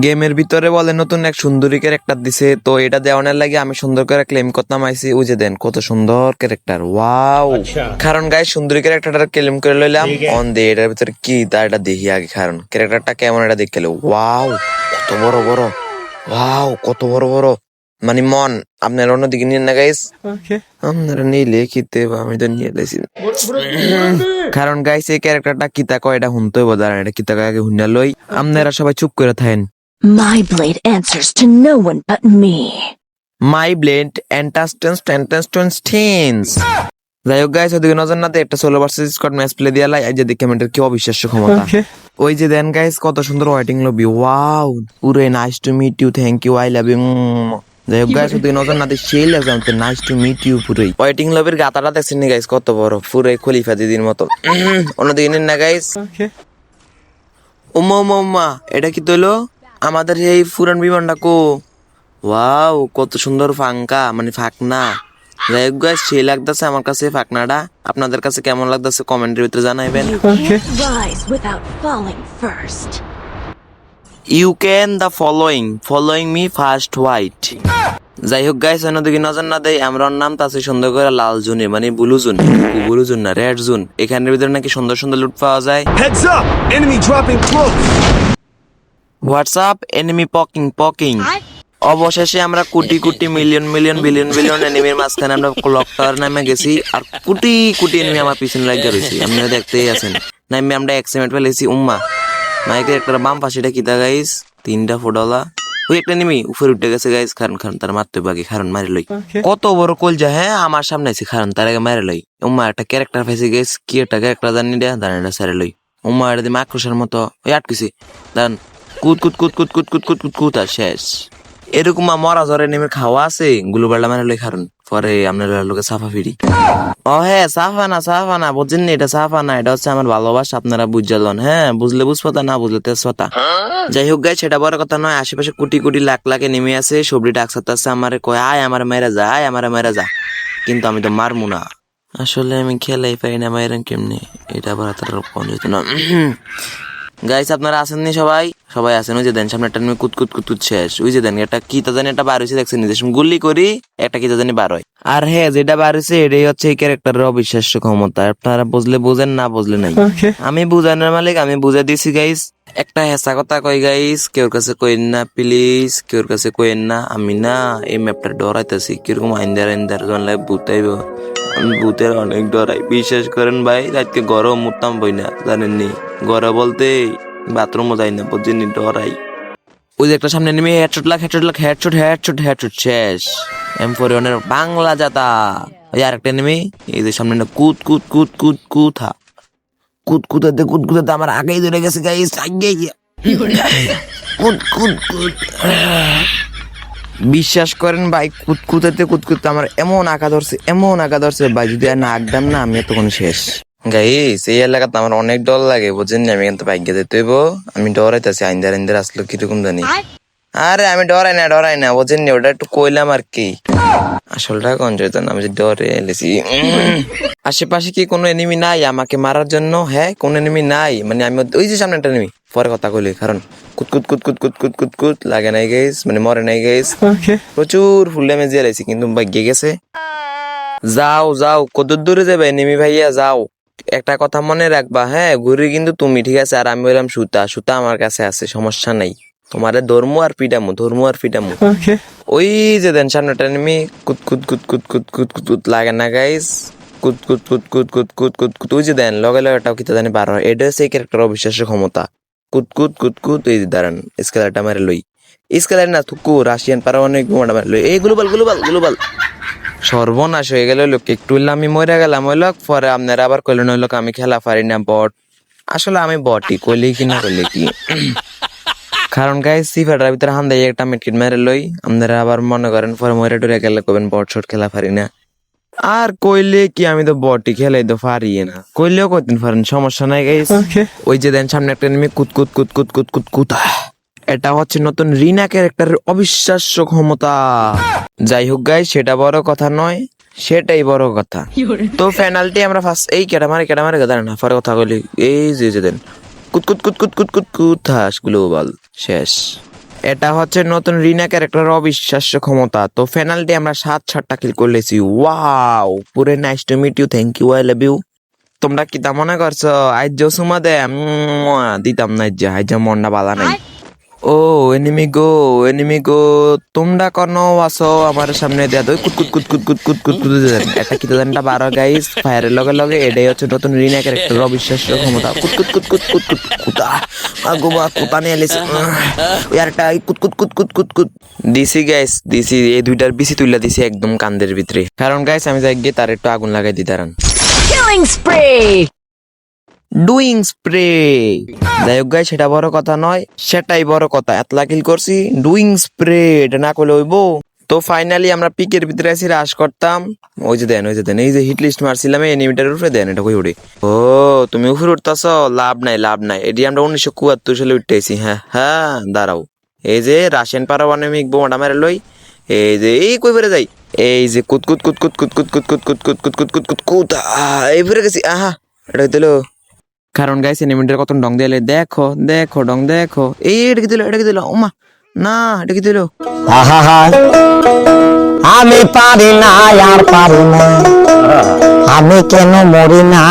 গেমের ভিতরে বলে নতুন এক সুন্দরী ক্যারেক্টার দিছে। তো এটা দেওয়ানোর লাগে আমি সুন্দর করে ক্লেম করতাম আইসি ওই যে দেন কত সুন্দর ক্যারেক্টার ওয়াও কারণ গায়ে সুন্দরী ক্যারেক্টারটা ক্লেম করে লইলাম অন দে এটার ভিতরে কি তা এটা দেখি আগে কারণ ক্যারেক্টারটা কেমন এটা দেখে ওয়াও কত বড় বড়। ওয়াও কত বড় বড়। মানে মন আপনার অন্যদিকে নিয়ে না গাইস আপনারা নিলে খেতে আমি তো নিয়ে লেছি কারণ গাইস এই ক্যারেক্টারটা কিতা কয় এটা শুনতে হইব দাঁড়ান এটা কিতা কয় আগে হুন্না লই। আপনারা সবাই চুপ করে থাকেন। My blade answers to no one but me. My blade my blend অ্যান্টাস্টেন্স টেন্টেন্স টেন্স যাই হোক গাইস ওদিকে নজর না দিয়ে একটা solo versus squad match play দিয়ে লাই এই যে দেখে মেয়েটার কি অবিশ্বাস্য ক্ষমতা। ওই যে দেন গাইস কত সুন্দর waiting lobby wow pure nice to meet you thank you I love you যাই হোক গাইস ওদিকে নজর না দিয়ে সেই লাগে আমাকে নাইস টু মিট ইউ পুরোই ওয়াইটিং লবির গাতাটা দেখছেন নি গাইস কত বড় পুরো খলিফা দিদির মতো। অন্যদিকে নিন না গাইস উমা উমা উমা এটা কি তৈলো? আমাদের এই পুরান বিমানটা কো? ওয়াও কত সুন্দর ফাঙ্কা মানে ফাঁকনা। যাই হোক guys, সেই লাগতেছে আমার কাছে ফাঁকনাটা। আপনাদের কাছে কেমন লাগতেছে কমেন্টের ভিতরে জানাইবেন. You can the following following me first white যাই হোক গাইস অন্যদিকে নজর না দেয় আমার নাম তাছে সুন্দর করে লাল জুনে মানে ব্লু জুন। ব্লু জুন না রেড জুন। এখানের ভিতরে নাকি সুন্দর সুন্দর লুট পাওয়া যায়। Heads up! Enemy dropping close! WhatsApp enemy poking poking অবশেষে আমরা কোটি কোটি মিলিয়ন মিলিয়ন বিলিয়ন বিলিয়ন এনিমির মাঝখানে আমরা ক্লক টাওয়ার নামে গেছি আর কোটি কোটি এনিমি আমার পিছনে লাগিয়ে রয়েছে আপনারা দেখতেই আছেন। নামে আমরা এক্সিমেন্ট ফেলেছি উম্মা। মাইকের একটা বাম পাশেটা কিতা গাইস তিনটা ফোডলা। ওই একটা নিমি উপরে উঠে গেছে গাইস কারণ কারণ তার মারতে বাকি কারণ মারি লই। কত বড় কলজা হ্যাঁ? আমার সামনে আছে কারণ তার আগে মারে লই। উম্মা একটা ক্যারেক্টার ফেসে গেছ কি একটা ক্যারেক্টার জানি দেয়া দাঁড়াটা সারে লই। উম্মা এটা দিয়ে মাকড়সার মতো ওই আটকেছি। দাঁড়ান। কুত কুত কুত কুত কুত কুত কুত কুত কুত, আর শেষ। এরকম মরা জ্বরে নেমে খাওয়া আছে? গুলুবাল্লা মানে লই খারণ পরে আপনার লোকে সাফা ফিরি। ও হ্যাঁ সাফা না সাফা না বুঝছেন? এটা সাফা না, এটা হচ্ছে আমার ভালোবাসা, আপনারা বুঝালেন হ্যাঁ? বুঝলে বুঝপাতা, না বুঝলে তেজপাতা। যাই হোক গাই সেটা বড় কথা নয়, আশেপাশে কোটি কোটি লাখ লাখে নেমে আছে সবরি ডাকসাতে আছে আমার, কয়, আয়, আমার মেয়েরা যা, আয়, আমার মেয়েরা যা। কিন্তু আমি তো মারমু না। আসলে আমি খেলাই পাই না মায়ের কেমনি? এটা আবার তার কোন যেত না। গাইস আপনারা আছেননি সবাই? সবাই আছেন ওই যে দেন সামনে একটা কুত কুত কুত শেষ ওই যে দেন একটা কি তা জানি একটা বার হয়েছে দেখছেন নিজের গুল্লি করি একটা কি তা জানি বার হয়। আর হ্যাঁ যেটা বার হয়েছে এটাই হচ্ছে এই ক্যারেক্টারের অবিশ্বাস্য ক্ষমতা আপনারা বুঝলে বুঝেন না বুঝলে নাই। আমি বুঝানোর মালিক আমি বুঝে দিছি গাইস একটা হেসা কথা কই গাইস কেউর কাছে কইন না প্লিজ কেউর কাছে কইন না আমি না এই ম্যাপটা ডরাইতেছি কীরকম আইন্দার আইন্দার জনলে ভূতাইব। আমি ভূতের অনেক ডরাই বিশ্বাস করেন ভাই আজকে গরম উঠতাম বই না জানেননি? গড় বলতে বাথরুমও যাই না বুঝিনি ডরাই। ওই যে একটা সামনে নেমে headshot lakh headshot lakh headshot headshot headshot শেষ। এম ফোর ওয়ানের বাংলা জাতা। ওই আর একটা নেমে, এই যে সামনে কুত কুত কুত কুত, কুথা। কুত, কুতাতে কুত, কুতাতে আমার আগেই ধরে গেছে গাইস আগে কুত কুত কুত। বিশ্বাস করেন ভাই কুতকুতাতে কুতকুতে আমার এমন আঁকা ধরছে, এমন আঁকা ধরছে। ভাই, যদি আর না আঁকদাম না, আমি এতক্ষণ শেষ। গাইস এই এলাকাতে আমার অনেক ডর লাগে বুঝেন আমি কিন্তু ভাগ্যে যেতে হইব। আমি ডরাইতেছি আইন্দার আইন্দার আসলো কীরকম জানি। আরে আমি ডরাই না ডরাই না বুঝেন ওটা একটু কইলাম আর কি। আসলটা কোন যেতাম আমি যে ডরে এলেছি। আশেপাশে কি কোনো এনিমি নাই আমাকে মারার জন্য? হ্যাঁ কোনো এনিমি নাই। মানে আমি ওই যে সামনে একটা এনিমি পরে কথা কইলি কারণ কুতকুত কুতকুত কুতকুত কুতকুত লাগে নাই গেস মানে মরে নাই গেস প্রচুর ফুল ড্যামেজ দিয়ে কিন্তু ভাগ্যে গেছে। যাও যাও কত দূরে যাবে এনিমি ভাইয়া? যাও। একটা কথা মনে রাখবা হ্যাঁ ঘুরি কিন্তু তুমি ঠিক আছে আর আমি বললাম সুতা সুতা আমার কাছে আছে সমস্যা নাই তোমারে ধর্ম আর পিটামু ধর্ম আর পিটামু ওই যে দেন সামনেটা নেমি কুত কুত কুত কুত কুত কুত কুত কুত লাগে না গাইস কুত কুত কুত কুত কুত কুত কুত কুত ওই যে দেন লগে লগে এটাও কিতা জানি বার হয় এটা হচ্ছে ক্যারেক্টার অবিশ্বাস্য ক্ষমতা কুত কুত কুত কুত এই যে দাঁড়ান স্কেলারটা মারে লই স্কেলার না থুকু রাশিয়ান পারমাণবিক বোমাটা মারে লই এই গ্লোবাল গ্লোবাল গ্লোবাল সর্বনাশ হয়ে গেল লোক একটু আমি মরে গেলাম ওই লোক পরে আপনারা আবার কইলেন ওই লোক আমি খেলা পারি না বট। আসলে আমি বটই কইলে কি না কইলে কি। কারণ গাইস সিফাটার ভিতরে হান দেয় একটা মিটকিট মেরে লই আপনারা আবার মনে করেন পরে মরে টরে গেলে কবেন বট শট খেলা পারি না। আর কইলে কি আমি তো বটি খেলাই তো পারি না। কইলেও কইতেন পারেন সমস্যা নাই গাইস ওই যে দেন সামনে একটা এনিমি কুত কুত কুত কুত কুত কুত কুত। এটা হচ্ছে নতুন রিনা ক্যারেক্টারের অবিশ্বাস্য ক্ষমতা। যাই হোক গাই সেটা বড় কথা নয় সেটাই বড় কথা। তো পেনাল্টি আমরা ফার্স্ট এই কেটা মারে কেটা মারে কথা না পরে কথা কইলি এই যে যে দেন কুত কুত কুত কুত কুত কুত কুত হাস গ্লোবাল শেষ। এটা হচ্ছে নতুন রিনা ক্যারেক্টার অবিশ্বাস্য ক্ষমতা। তো ফেনাল্টি আমরা সাত সাতটা kill করলেছি। Wow pure nice to meet you thank you I love you তোমরা কি তা মনে করছ? আজ সুমা দে দিতাম না যে আজ মনটা বালা নাই। ও এনিমি গো এনিমি গো তোমরা কোন আছো আমার সামনে দেয়া দই কুত কুত কুত কুত কুত কুত কুত কুত দেন এটা কি দেনটা বারো গাইস ফায়ারের লগে লগে এটাই হচ্ছে নতুন রিনা ক্যারেক্টার অবিশ্বাস্য ক্ষমতা কুত কুত কুত কুত কুত কুত কুতা আগো বা কুতা নিয়ে এলিস ওই আরেকটা কুত কুত কুত কুত কুত কুত দিছি গাইস দিছি এই দুইটার বিসি তুইলা দিছি একদম কান্দের ভিতরে কারণ গাইস আমি যাই গিয়ে তার একটু আগুন লাগাই দিতারান Killing spree! ডুইং স্প্রে যাই হোক গাই সেটা বড় কথা নয় সেটাই বড় কথা এতলা কিল করছি ডুইং স্প্রে এটা না করলে হইব তো ফাইনালি আমরা পিকের ভিতরে আসি রাশ করতাম ওই যে দেন ওই যে দেন এই যে হিট লিস্ট মারছিলাম এনিমিটার উপরে দেন এটা কই উড়ে ও তুমি উপরে উঠতেছ লাভ নাই লাভ নাই এটি আমরা উনিশশো কুয়াত্তর সালে উঠতেছি হ্যাঁ হ্যাঁ দাঁড়াও এই যে রাশিয়ান পারমাণবিক বোমাটা মেরে লই এই যে এই কই বেড়ে যাই এই যে কুত কুত কুত কুত কুত কুত কুত কুত কুত কুত কুত কুত কুত কুত কুত এই ফিরে গেছি আহা এটা হইতেলো কারণ গাইস এনিমিটার কত ডং দিলে দেখো দেখো ডং দেখো। এই এটা কি দিল এটা কি দিল ওমা না এটা কি দিল। আহা আমি পারি না আর পারি না। আমি কেন মরি না?